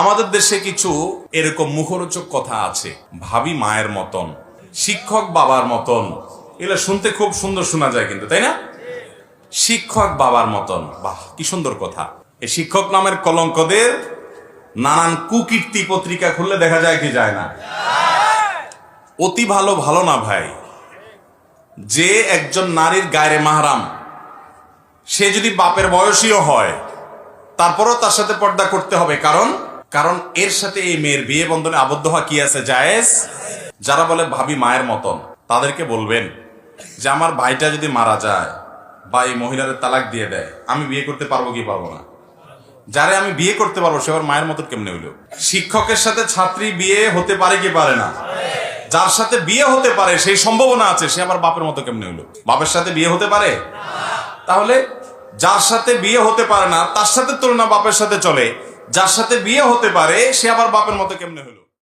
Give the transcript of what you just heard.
আমাদের দেশে কিছু এরকম মুখরোচক কথা আছে। ভাবি মায়ের মতন, শিক্ষক বাবার মতন। এগুলো শুনতে খুব সুন্দর শোনা যায় কিন্তু, তাই না? শিক্ষক বাবার মতন। বাহ, কি সুন্দর কথা। এই শিক্ষক নামের কলঙ্কদের নানান কুকীর্তি পত্রিকা খুললে দেখা যায় কি যায় না? অতি ভালো ভালো না ভাই। যে একজন নারীর গায়ে মাহারাম, সে যদি বাপের বয়সীও হয়, তারপরও তার সাথে পর্দা করতে হবে। কারণ কারণ এর সাথে এই মেয়ের বিয়ে বন্ধনে আবদ্ধ হওয়া কি আছে জায়েজ? যারা বলে ভাবি মায়ের মতন, তাদেরকে বলবেন যে আমার ভাইটা যদি মারা যায় বা এই মহিলাদের তালাক দিয়ে দেয়, আমি বিয়ে করতে পারব কি পারব না? যারে আমি বিয়ে করতে পারব, সে মায়ের মতন কেমনে হইল? শিক্ষকের সাথে ছাত্রী বিয়ে হতে পারে কি পারে না? যার সাথে বিয়ে হতে পারে, সেই সম্ভাবনা আছে, সে আবার বাপের মতো কেমনে হইল? বাপের সাথে বিয়ে হতে পারে? তাহলে যার সাথে বিয়ে হতে পারে না, তার সাথে তুলনা বাপের সাথে চলে। যার সাথে বিয়ে হতে পারে সে আবার বাপের মতো কেমনে হলো?